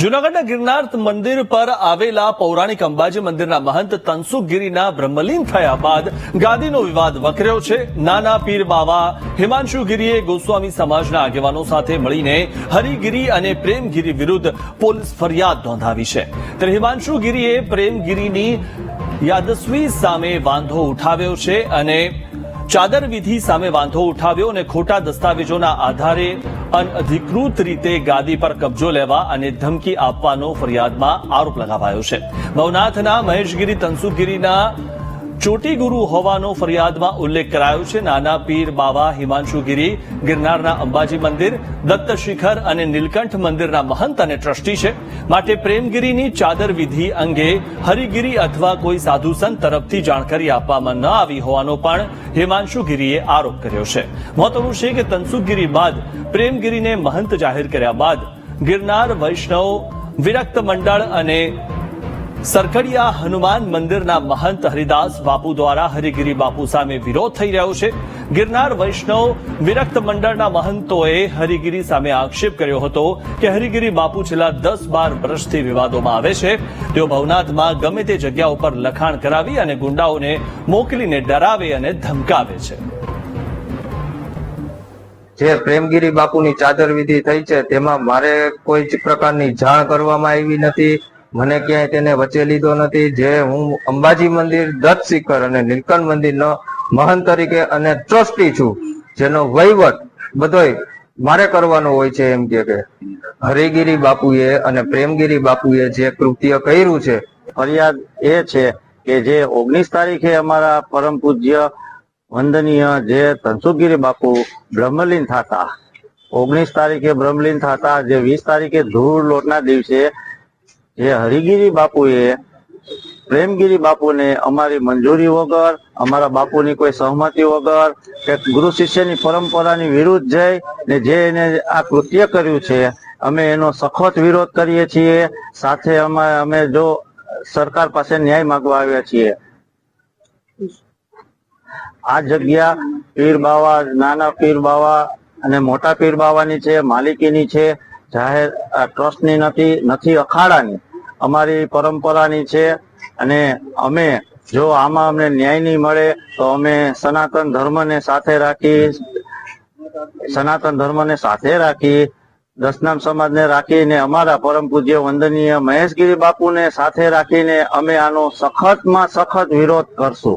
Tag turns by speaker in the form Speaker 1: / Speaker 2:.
Speaker 1: જૂનાગઢના ગિરનાર મંદિર પર આવેલા પૌરાણિક અંબાજી મંદિરના મહંત તનસુખગીરીના બ્રહ્મલીન થયા બાદ ગાદીનો વિવાદ વકર્યો છે. નાના પીર બાવા હિમાંશુ ગીરીએ ગોસ્વામી સમાજના આગેવાનો સાથે મળીને હરિગીરી અને પ્રેમગીરી વિરુદ્ધ પોલીસ ફરિયાદ નોંધાવી છે. ત્યારે હિમાંશુ ગીરીએ પ્રેમગીરીની યાદસ્વી સામે વાંધો ઉઠાવ્યો છે અને ચાદર વિધિ સામે વાંધો ઉઠાવ્યો અને ખોટા દસ્તાવેજોના આધારે અનઅધિકૃત રીતે ગાદી પર કબજો લેવા અને ધમકી આપવાનો ફરિયાદમાં આરોપ લગાવાયો છે. ભવનાથના મહેશગીરી તનસુગીરીના ચોટી ગુરુ હોવાનો ફરિયાદમાં ઉલ્લેખ કરાયો છે. નાના પીર બાવા હિમાંશુગીરી ગિરનારના અંબાજી મંદિર, દત્ત શિખર અને નીલકંઠ મંદિરના મહંત અને ટ્રસ્ટી છે. માટે પ્રેમગીરીની ચાદર વિધિ અંગે હરિગીરી અથવા કોઈ સાધુ સંત તરફથી જાણકારી આપવામાં ન આવી હોવાનો પણ હિમાંશુગીરીએ આરોપ કર્યો છે. મહત્વનું છે કે તનસુખગીરી બાદ પ્રેમગીરીને મહંત જાહેર કર્યા બાદ ગિરનાર, વૈષ્ણવ, વિરક્ત મંડળ અને સરકડિયા હનુમાન મંદિરના મહંત હરિદાસ બાપુ દ્વારા હરિગીરી બાપુ સામે વિરોધ થઈ રહ્યો છે. ગિરનાર વૈષ્ણવ વિરક્ત મંડળના મહંતોએ હરિગીરી સામે આક્ષેપ કર્યો હતો કે હરિગીરી બાપુ છેલ્લા દસ બાર વર્ષથી વિવાદોમાં આવે છે. તેઓ ભવનાથમાં ગમે તે જગ્યા ઉપર લખાણ કરાવી અને ગુંડાઓને મોકલીને ડરાવે અને ધમકાવે છે.
Speaker 2: જે પ્રેમગીરી બાપુની ચાદર વિધિ થઈ છે, તેમાં મારે કોઈ જ પ્રકારની જાણ કરવામાં આવી નથી. મને ક્યાંય તેને વચ્ચે લીધો નથી, જે હું અંબાજી મંદિર, દત્ત શિખર અને નીલકંઠ મંદિરનો મહંત તરીકે અને ટ્રસ્ટી છું. જેનો વહીવટ બધોય મારે કરવાનો હોય છે એમ કે, હરિગીરી બાપુએ અને પ્રેમગીરી બાપુએ જે કૃત્ય કર્યું છે,
Speaker 3: ફરિયાદ એ છે કે જે ઓગણીસ તારીખે અમારા પરમ પૂજ્ય વંદનીય જે ધનસુખગીરી બાપુ બ્રહ્મલીન થતા, ઓગણીસ તારીખે બ્રહ્મલીન થતા, જે વીસ તારીખે ધૂળ લોટના દિવસે જે હરિગીરી બાપુએ પ્રેમગીરી બાપુને અમારી મંજૂરી વગર, અમારા બાપુની કોઈ સહમતિ વગર, કે ગુરુ શિષ્યની પરંપરાની વિરુદ્ધ જઈ ને જે એને આ કૃત્ય કર્યું છે, અમે એનો સખત વિરોધ કરીએ છીએ. સાથે અમે અમે જો સરકાર પાસે ન્યાય માંગવા આવ્યા છીએ. આ જગ્યા પીર બાવા, નાના પીર બાવા અને મોટા પીર બાવાની છે, માલિકીની છે. જાહેર ટ્રસ્ટની નથી નથી અખાડાની. અમારી પરંપરાની છે અને અમે જો આમાં અમને ન્યાય નહીં મળે, તો અમે સનાતન ધર્મને સાથે રાખી, સનાતન ધર્મને સાથે રાખી, દસનામ સમાજને રાખીને અમારા પરમ પૂજ્ય વંદનીય મહેશગીરી બાપુને સાથે રાખીને અમે આનો સખતમાં સખત વિરોધ કરશું.